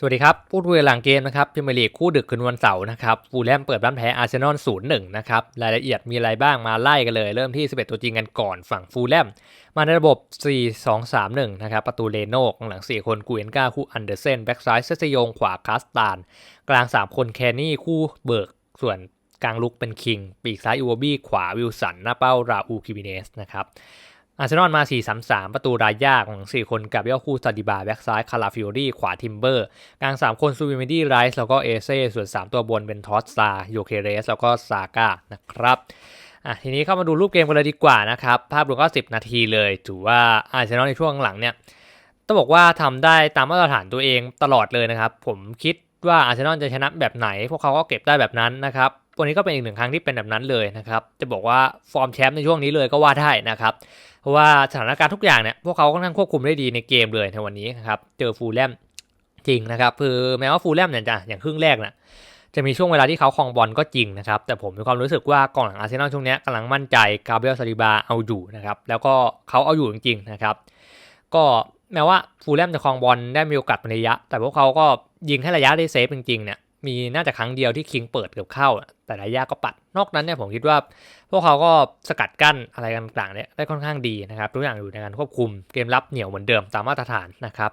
สวัสดีครับ พูดคุยหลังเกมนะครับพิมยร์ลีกคู่ดึกคืนวันเสาร์นะครับฟูลแลมเปิดบ้านแพ้อาร์เซนอลศูนย์หนึ่งนะครับรายละเอียดมีอะไรบ้างมาไล่กันเลย เริ่มที่ 11 ตัวจริงกันก่อนฝั่งฟูลแลมมาในระบบ 4-2-3-1 นะครับประตูเลโน่กองหลัง 4 คนกูเอนกาคู่อันเดอร์เซนแบ็กซ้ายเซซยงขวาคาสตาน กลาง 3 คนแคนนี่คู่เบิร์กส่วนกลางลุกเป็นคิง ปีกซ้ายอูวบี้ขวาวิลสันหน้าเป้าราอูคิบิเนสนะครับ อาร์เซนอลมา 4-3-3 ประตูรายยากของ 4 คนกับยอคู่ซาดิบา แบ็กซ้ายคาราฟิโอรี่ ขวาทิมเบอร์ กลาง 3 คนซูบิเมดี้ไรส์แล้วก็เอเซ่ ส่วน 3 ตัวบนเป็นทอสซาโยเคเรส แล้วก็ซาก้านะครับอะทีนี้เข้ามาดูรูปเกมกันเลยดีกว่านะครับ ภาพรวมก็ 10 นาทีเลย ถือว่าอาร์เซนอลในช่วงหลังเนี่ย ต้องบอกว่าทำได้ตามมาตรฐานตัวเองตลอดเลยนะครับ ผมคิดว่าอาร์เซนอลจะชนะแบบไหน พวกเขาก็เก็บได้แบบนั้นนะครับ วันนี้ก็เป็นอีกหนึ่งครั้งที่เป็นแบบนั้นเลยนะครับ จะบอกว่าฟอร์มแชมป์ในช่วงนี้เลยก็ว่าได้นะครับ เพราะว่าสถานการณ์ทุกอย่างเนี่ย พวกเขาค่อนข้างควบคุมได้ดีในเกมเลยในวันนี้นะครับ เจอฟูลแลมจริงนะครับ คือแม้ว่าฟูลแลมเนี่ยจะอย่างครึ่งแรกนะจะมีช่วงเวลาที่เขาครองบอลก็จริงนะครับ แต่ผมมีความรู้สึกว่ากองหลังอาร์เซนอลช่วงนี้กำลังมั่นใจกาเบรียลซาลิบาเอาอยู่นะครับ แล้วก็เขาเอาอยู่จริงๆนะครับ ก็แม้ว่าฟูลแลมจะครองบอลได้มีโอกาสเป็นระยะ แต่พวกเขาก็ยิงให้ระยะได้เซฟจริงๆเนี่ย มีน่าจะครั้งเดียวที่คิงเปิดเกือบเข้า แต่ระยะก็ปัด นอกนั้นเนี่ยผมคิดว่า พวกเขาก็สกัดกั้นอะไรต่างๆเนี่ยได้ค่อนข้างดีนะครับทุกอย่างอยู่ในการควบคุมเกมรับเหนียวเหมือนเดิมตามมาตรฐานนะครับ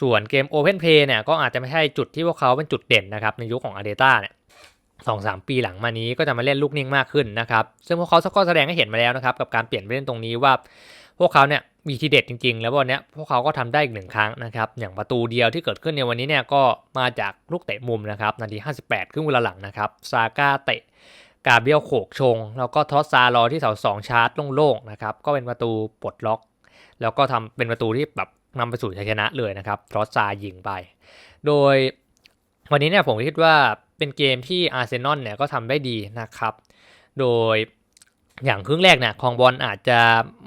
ส่วนเกม Open Play เนี่ยก็อาจจะไม่ใช่จุดที่พวกเขาเป็นจุดเด่นนะครับในยุคของอาเดต้าเนี่ย สองสามปีหลังมานี้ก็จะมาเล่นลูกนิ่งมากขึ้นนะครับ ซึ่งพวกเขาก็แสดงให้เห็นมาแล้วนะครับ กับการเปลี่ยนไปเล่นตรงนี้ว่า พวกเขาเนี่ยมีทีเด็ดจริง ๆ แล้ววันนี้พวกเขาก็ทำได้อีกหนึ่งครั้งนะครับ อย่างประตูเดียวที่เกิดขึ้นในวันนี้เนี่ยก็มาจากลูกเตะมุมนะครับนาที 58 ครึ่งเวลาหลังนะครับซาก้าเตะกาเบียลโขกชง แล้วก็ทอสซารอที่เสาสองชาร์จโล่งๆนะครับก็เป็นประตูปลดล็อก แล้วก็ทำเป็นประตูที่แบบนำไปสู่ชัยชนะเลยนะครับทอสซายิงไป โดย วันนี้เนี่ยผมคิดว่าเป็นเกมที่อาร์เซนอลเนี่ยก็ทำได้ดีนะครับ โดยอย่างครึ่งแรกเนี่ยคองบอลอาจจะ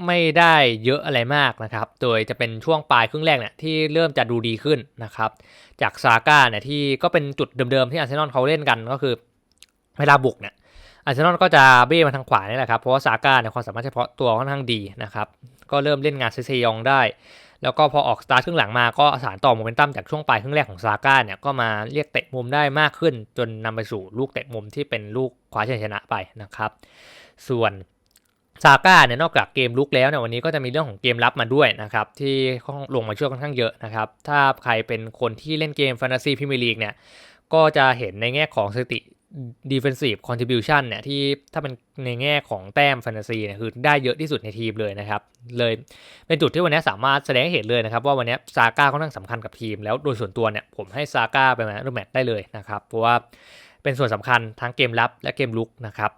ไม่ได้เยอะอะไรมากนะครับ โดยจะเป็นช่วงปลายครึ่งแรกเนี่ยที่เริ่มจะดูดีขึ้นนะครับ จากซาก้าเนี่ยที่ก็เป็นจุดเดิมๆที่อาร์เซนอลเขาเล่นกันก็คือเวลาบุกเนี่ยอาร์เซนอลก็จะเบี้มาทางขวานี่แหละครับ เพราะว่าซาก้าเนี่ยความสามารถเฉพาะตัวค่อนข้างดีนะครับ ก็เริ่มเล่นงานเซซยองได้ แล้วก็พอออกสตาร์ทครึ่งหลังมาก็สารต่อโมเมนตัมจากช่วงปลายครึ่งแรกของซาก้าเนี่ยก็มาเรียกเตะมุมได้มากขึ้น จนนำไปสู่ลูกเตะมุมที่เป็นลูกคว้าชัยชนะไปนะครับ ส่วนซาก้าเนี่ยนอกจากเกมลุกแล้วเนี่ยวันนี้ก็จะมีเรื่องของเกมรับมาด้วยนะครับที่ลงมาช่วยค่อนข้างเยอะนะครับถ้าใครเป็นคนที่เล่นเกมแฟนตาซีพรีเมียร์ลีกเนี่ยก็จะเห็นในแง่ของสถิติ defensive contribution เนี่ยที่ถ้าเป็นในแง่ของแต้มแฟนตาซีเนี่ยคือได้เยอะที่สุดในทีมเลยนะครับ เลยเป็นจุดที่วันนี้สามารถแสดงให้เห็นเลยนะครับ ว่าวันนี้ซาก้าค่อนข้างสำคัญกับทีม แล้วโดยส่วนตัวเนี่ยผมให้ซาก้าไปมารูแมตได้เลยนะครับ เพราะว่าเป็นส่วนสำคัญทั้งเกมรับและเกมลุกนะครับ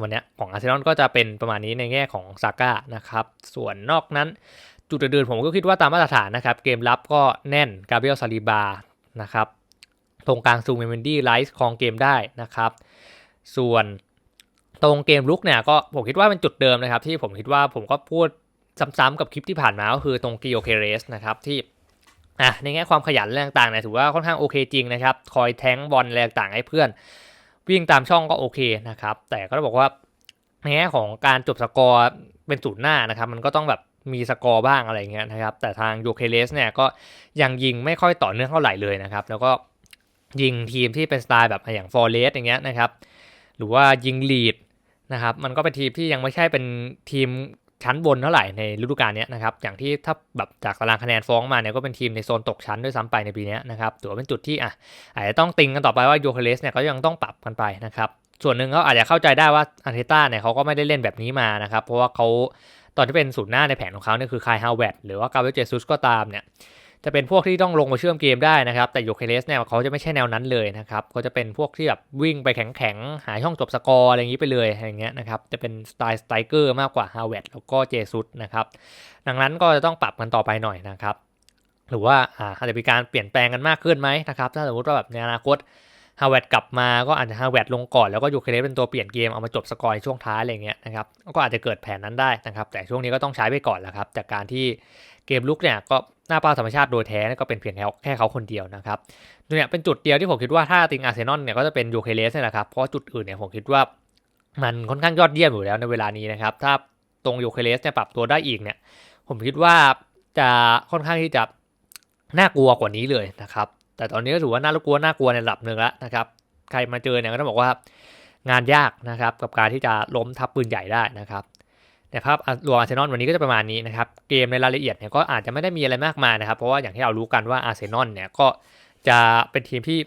วันนี้ของอาร์เซนอลก็จะเป็นประมาณนี้ในแง่ของซาก้านะครับส่วนนอกนั้นจุดเดินผมก็คิดว่าตามมาตรฐานนะครับ เกมรับก็แน่นกาเบรียลซาลิบานะครับ ตรงกลางซูเมนดี้ไลท์คองเกมได้นะครับ ส่วนตรงเกมลุกเนี่ยก็ผมคิดว่าเป็นจุดเดิมนะครับ ที่ผมคิดว่าผมก็พูดซ้ำๆกับคลิปที่ผ่านมาก็คือตรงกิโอเคเรสนะครับที่อะในแง่ความขยันอะไรต่างๆเนี่ยถือว่าค่อนข้างโอเคจริงนะครับ คอยแทงบอลอะไรต่างๆให้เพื่อน วิ่งตามช่องก็โอเคนะครับ แต่ก็ต้องบอกว่าในแง่ของการจบสกอร์เป็นศูนย์หน้านะครับ มันก็ต้องแบบมีสกอร์บ้างอะไรเงี้ยนะครับ แต่ทางโยเคเลสเนี่ยก็ยังยิงไม่ค่อยต่อเนื่องเท่าไหร่เลยนะครับ แล้วก็ ยิงทีมที่เป็นสไตล์แบบอย่างฟอร์เรสอย่างเงี้ยนะครับ หรือว่ายิงลีดนะครับมันก็เป็นทีมที่ยังไม่ใช่เป็นทีมชั้นบนเท่าไหร่ในฤดูกาลนี้นะครับ อย่างที่ถ้าแบบจากตารางคะแนนฟ้องมาเนี่ยก็เป็นทีมในโซนตกชั้นด้วยซ้ำไปในปีนี้นะครับถือว่าเป็นจุดที่อะอาจจะต้องติงกันต่อไปว่าโยเคเลสเนี่ยก็ยังต้องปรับกันไปนะครับ ส่วนหนึ่งเขาอาจจะเข้าใจได้ว่าอันเทต้าเนี่ยเขาก็ไม่ได้เล่นแบบนี้มานะครับ เพราะว่าเขาตอนที่เป็นศูนย์หน้าในแผนของเขาเนี่ยคือคายฮาวเวดหรือว่ากาเวเจซุสก็ตามเนี่ย จะเป็นพวกที่ต้องลงมาเชื่อมเกมได้นะครับ แต่โยเคเลสเนี่ยเขาจะไม่ใช่แนวนั้นเลยนะครับเขาจะเป็นพวกที่แบบวิ่งไปแข็งๆ หาช่องจบสกอร์อะไรอย่างนี้ไปเลยอย่างเงี้ยนะครับ จะเป็นสไตล์สไตรเกอร์มากกว่าฮาวเวดแล้วก็เจซุสนะครับ ดังนั้นก็จะต้องปรับกันต่อไปหน่อยนะครับ หรือว่าอาจจะมีการเปลี่ยนแปลงกันมากขึ้นไหมนะครับ ถ้าสมมติว่าแบบในอนาคตฮาวเวดกลับมาก็อาจจะฮาวเวดลงก่อนแล้วก็ยูเคเลสเป็นตัวเปลี่ยนเกมเอามาจบสกอร์ในช่วงท้ายอะไรเงี้ยนะครับก็อาจจะเกิดแผนนั้นได้นะครับ แต่ช่วงนี้ก็ต้องใช้ไปก่อนแหละครับ จากการที่เกมลุกเนี่ยก็ หน้าเป้าธรรมชาติโดยแท้ก็เป็นเพียงแค่แค่เขาคนเดียวนะครับเนี่ยเป็นจุดเดียวที่ผมคิดว่าถ้าติงอาร์เซนอลเนี่ยก็จะเป็นยูเคเลสนี่แหละครับเพราะจุดอื่นเนี่ยผมคิดว่ามันค่อนข้างยอดเยี่ยมอยู่แล้วในเวลานี้นะครับถ้าตรงยูเคเลสเนี่ยปรับตัวได้อีกเนี่ยผมคิดว่าจะค่อนข้างที่จะน่ากลัวกว่านี้เลยนะครับแต่ตอนนี้ก็ถือว่าน่ากลัวน่ากลัวในระดับหนึ่งแล้วนะครับใครมาเจอเนี่ยก็ต้องบอกว่างานยากนะครับกับการที่จะล้มทับปืนใหญ่ได้นะครับ แต่ภาพรวมอาร์เซนอลวันนี้ก็จะประมาณนี้นะครับ เกมในรายละเอียดเนี่ยก็อาจจะไม่ได้มีอะไรมากมายนะครับ เพราะว่าอย่างที่เรารู้กันว่าอาร์เซนอลเนี่ยก็จะเป็นทีมที่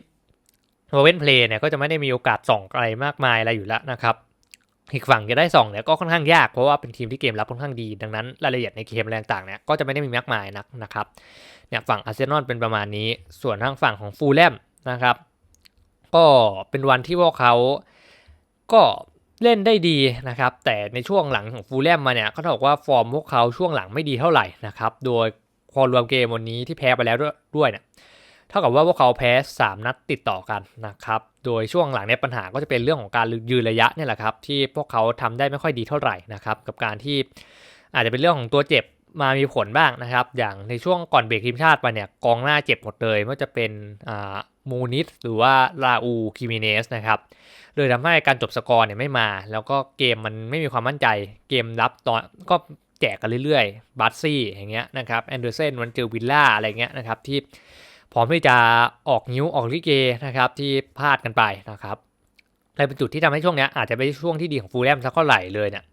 โอเวนเพลย์เนี่ยก็จะไม่ได้มีโอกาสส่องอะไรมากมายอะไรอยู่แล้วนะครับ อีกฝั่งจะได้ส่องเนี่ยก็ค่อนข้างยากเพราะว่าเป็นทีมที่เกมรับค่อนข้างดีดังนั้นรายละเอียดในเกมอะไรต่างเนี่ยก็จะไม่ได้มีมากมายนักนะครับเนี่ยฝั่งอาร์เซนอลเป็นประมาณนี้ ส่วนทางฝั่งของฟูลแลมนะครับ ก็เป็นวันที่พวกเขาก็ เล่นได้ดีนะครับ แต่ในช่วงหลังของฟูลแลมมาเนี่ยเขาบอกว่าฟอร์มพวกเขาช่วงหลังไม่ดีเท่าไหร่นะครับ โดยพอรวมเกมวันนี้ที่แพ้ไปแล้วด้วยเนี่ยเท่ากับว่าพวกเขาแพ้ 3 นัดติดต่อกันนะครับ โดยช่วงหลังเนี่ยปัญหาก็จะเป็นเรื่องของการยืนระยะเนี่ยแหละครับ ที่พวกเขาทำได้ไม่ค่อยดีเท่าไหร่นะครับ กับการที่อาจจะเป็นเรื่องของตัวเจ็บ มามีผลบ้างนะครับ อย่างในช่วงก่อนเบรกทีมชาติไปเนี่ยกองหน้าเจ็บหมดเลยไม่ว่าจะเป็นมูนิสหรือว่าลาอูคิมิเนสนะครับเลยทำให้การจบสกอร์เนี่ยไม่มา แล้วก็เกมมันไม่มีความมั่นใจเกมรับตอนก็แจกกันเรื่อยๆบัตซี่อย่างเงี้ยนะครับแอนเดอร์เซนมันเจอวิลล่าอะไรเงี้ยนะครับที่พร้อมที่จะออกนิ้วออกลิเกนะครับที่พลาดกันไปนะครับเลยเป็นจุดที่ทำให้ช่วงเนี้ยอาจจะไม่ใช่ช่วงที่ดีของฟูลแลมสักเท่าไหร่เลยเนี่ย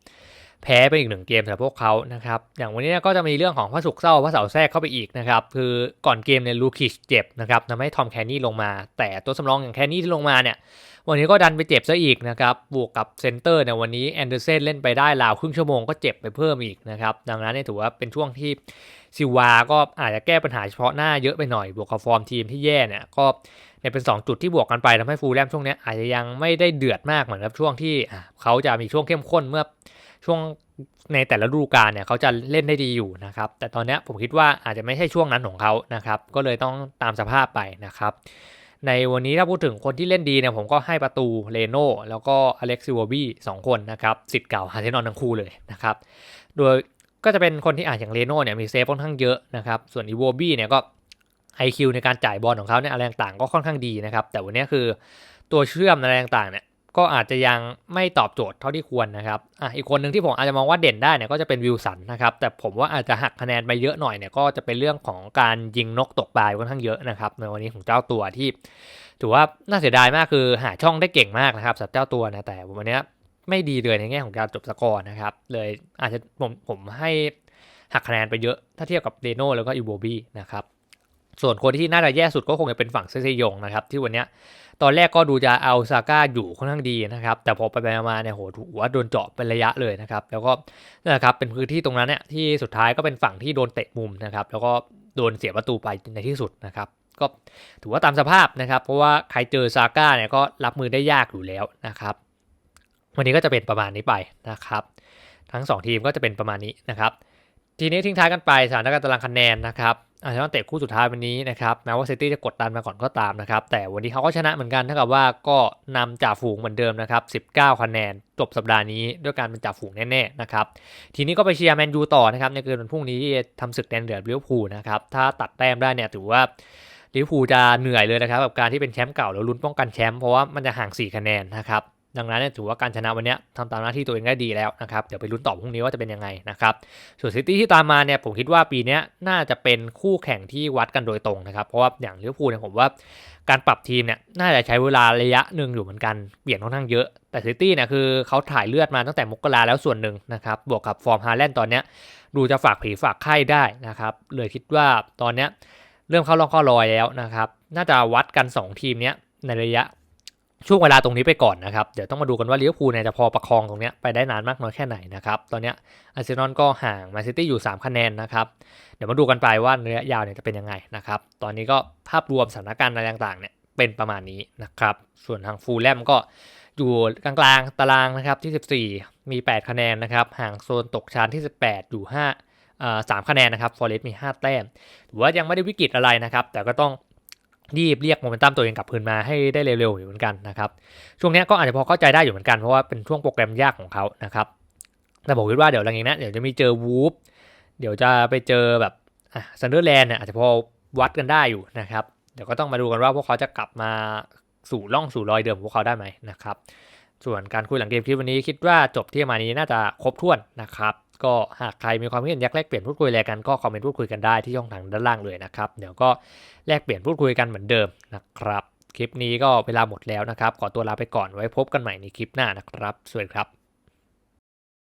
แพ้ไปอีกหนึ่งเกมสำหรับพวกเขานะครับ อย่างวันนี้ก็จะมีเรื่องของพระสุกเศร้าพระเสาแทรกเข้าไปอีกนะครับ คือก่อนเกมเนี่ยลูคิชเจ็บนะครับทำให้ทอมแคนนี่ลงมา แต่ตัวสำรองอย่างแคนนี่ที่ลงมาเนี่ย วันนี้ก็ดันไปเจ็บซะอีกนะครับ บวกกับเซนเตอร์เนี่ยวันนี้แอนเดอร์เซนเล่นไปได้ราวครึ่งชั่วโมงก็เจ็บไปเพิ่มอีกนะครับ ดังนั้นเนี่ยถือว่าเป็นช่วงที่ซิวาก็อาจจะแก้ปัญหาเฉพาะหน้าเยอะไปหน่อย บวกกับฟอร์มทีมที่แย่เนี่ยก็เนี่ยเป็น 2 จุดที่บวกกันไปทำให้ฟูลแลมช่วงนี้อาจจะยังไม่ได้เดือดมากเหมือนกับช่วงที่เขาจะมีช่วงเข้มข้นเมื่อ ช่วงในแต่ละฤดูกาลเนี่ยเขาจะเล่นได้ดีอยู่นะครับ แต่ตอนนี้ผมคิดว่าอาจจะไม่ใช่ช่วงนั้นของเขานะครับ ก็เลยต้องตามสภาพไปนะครับ ในวันนี้ถ้าพูดถึงคนที่เล่นดีเนี่ยผมก็ให้ประตูเลโน่แล้วก็อเล็กซิวบี้สองคนนะครับสิทธิ์เก่าฮาเทนอนทั้งคู่เลยนะครับ โดยก็จะเป็นคนที่อ่านอย่างเลโน่เนี่ยมีเซฟค่อนข้างเยอะนะครับ ส่วนอีโวบี้เนี่ยก็ IQ ในการจ่ายบอลของเขาเนี่ยอะไรต่างๆก็ค่อนข้างดีนะครับ แต่วันนี้คือตัวเชื่อมอะไรต่างๆเนี่ย ก็อาจจะยังไม่ตอบโจทย์เท่าที่ควรนะครับอะอีกคนหนึ่งที่ผมอาจจะมองว่าเด่นได้เนี่ยก็จะเป็นวิลสันนะครับ แต่ผมว่าอาจจะหักคะแนนไปเยอะหน่อยเนี่ยก็จะเป็นเรื่องของการยิงนกตกปลายค่อนข้างเยอะนะครับในวันนี้ของเจ้าตัวที่ ถือว่าน่าเสียดายมากคือหาช่องได้เก่งมากนะครับสำหรับเจ้าตัวนะแต่วันนี้ไม่ดีเลยในแง่ของการจบสกอร์นะครับ เลยอาจจะผมผมให้หักคะแนนไปเยอะถ้าเทียบกับเดโนแล้วก็อีโบบี้นะครับ ส่วนคนที่น่าจะแย่สุดก็คงจะเป็นฝั่งเซซยงนะครับ ที่วันนี้ตอนแรกก็ดูจะเอาซาก้าอยู่ค่อนข้างดีนะครับ แต่พอไปมาเนี่ยโหถูกว่าโดนเจาะเป็นระยะเลยนะครับ แล้วก็นะครับเป็นพื้นที่ตรงนั้นเนี่ยที่สุดท้ายก็เป็นฝั่งที่โดนเตะมุมนะครับ แล้วก็โดนเสียประตูไปในที่สุดนะครับ ก็ถือว่าตามสภาพนะครับ เพราะว่าใครเจอซาก้าเนี่ยก็รับมือได้ยากอยู่แล้วนะครับ วันนี้ก็จะเป็นประมาณนี้ไปนะครับ ทั้ง 2 ทีมก็จะเป็นประมาณนี้นะครับ ทีนี้ทิ้งท้ายกันไปสถานการณ์ตารางคะแนนนะครับ อาร์เซนอลเตะคู่สุดท้ายวันนี้นะครับแม้ว่าเซตี้จะกดดันมาก่อนก็ตามนะครับ แต่วันนี้เขาก็ชนะเหมือนกันเท่ากับว่าก็นำจ่าฝูงเหมือนเดิมนะครับ19 คะแนน จบสัปดาห์นี้ด้วยการเป็นจ่าฝูงแน่ๆนะครับทีนี้ก็ไปเชียร์แมนยูต่อนะครับในคืนวันพรุ่งนี้ที่ทำศึกแดนเดือดลิเวอร์พูลนะครับถ้าตัดแต้มได้เนี่ยถือว่าลิเวอร์พูลจะเหนื่อยเลยนะครับกับการที่เป็นแชมป์เก่าแล้วลุ้นป้องกันแชมป์เพราะว่ามันจะห่าง 4 คะแนนนะครับ ดังนั้นเนี่ยถือว่าการชนะวันนี้ทำตามหน้าที่ตัวเองได้ดีแล้วนะครับ เดี๋ยวไปลุ้นต่อพรุ่งนี้ว่าจะเป็นยังไงนะครับ ส่วนซิตี้ที่ตามมาเนี่ยผมคิดว่าปีนี้น่าจะเป็นคู่แข่งที่วัดกันโดยตรงนะครับ เพราะว่าอย่างลิเวอร์พูลเนี่ยผมว่าการปรับทีมเนี่ยน่าจะใช้เวลาระยะหนึ่งอยู่เหมือนกันเปลี่ยนค่อนข้างเยอะ แต่ซิตี้เนี่ยคือเขาถ่ายเลือดมาตั้งแต่มกราแล้วส่วนหนึ่งนะครับบวกกับฟอร์มฮาแลนด์ตอนนี้ดูจะฝากผีฝากไข้ได้นะครับเลยคิดว่าตอนนี้เริ่มเข้าร่องเข้ารอยแล้วนะครับน่าจะวัดกัน 2 ทีมนี้ในระยะ ช่วงเวลาตรงนี้ไปก่อนนะครับ เดี๋ยวต้องมาดูกันว่าลิเวอร์พูลเนี่ยจะพอประคองตรงนี้ไปได้นานมากน้อยแค่ไหนนะครับ ตอนนี้อาร์เซนอลก็ห่างแมนซิตี้อยู่ 3 คะแนนนะครับ เดี๋ยวมาดูกันไปว่าระยะยาวเนี่ยจะเป็นยังไงนะครับ ตอนนี้ก็ภาพรวมสถานการณ์อะไรต่างๆเนี่ยเป็นประมาณนี้นะครับ ส่วนทางฟูลแลมก็อยู่กลางๆตารางนะครับที่ 14 มี 8 คะแนนนะครับ ห่างโซนตกชั้นที่ 18 อยู่5สามคะแนนนะครับฟอร์เรสต์มี 5 แต้มถือว่ายังไม่ได้วิกฤตอะไรนะครับ แต่ก็ต้อง รีบเรียกโมเมนตัมตัวเองกลับคืนมาให้ได้เร็วๆอยู่เหมือนกันนะครับ ช่วงนี้ก็อาจจะพอเข้าใจได้อยู่เหมือนกันเพราะว่าเป็นช่วงโปรแกรมยากของเขานะครับแต่ผมคิดว่าเดี๋ยวหลังจากนี้เดี๋ยวจะมีเจอวูฟเดี๋ยวจะไปเจอแบบซันเดอร์แลนด์เนี่ยอาจจะพอวัดกันได้อยู่นะครับ เดี๋ยวก็ต้องมาดูกันว่าพวกเขาจะกลับมาสู่ล่องสู่รอยเดิมของพวกเขาได้ไหมนะครับ ส่วนการคุยหลังเกมคลิปวันนี้คิดว่าจบที่มานี้น่าจะครบถ้วนนะครับ ก็หากใครมีความคิดเห็นอยากแลกเปลี่ยนพูดคุยอะไรกันก็คอมเมนต์พูดคุยกันได้ที่ช่องทางด้านล่างเลยนะครับเดี๋ยวก็แลกเปลี่ยนพูดคุยกันเหมือนเดิมนะครับ คลิปนี้ก็เวลาหมดแล้วนะครับ ขอตัวลาไปก่อนไว้พบกันใหม่ในคลิปหน้านะครับ สวัสดีครับ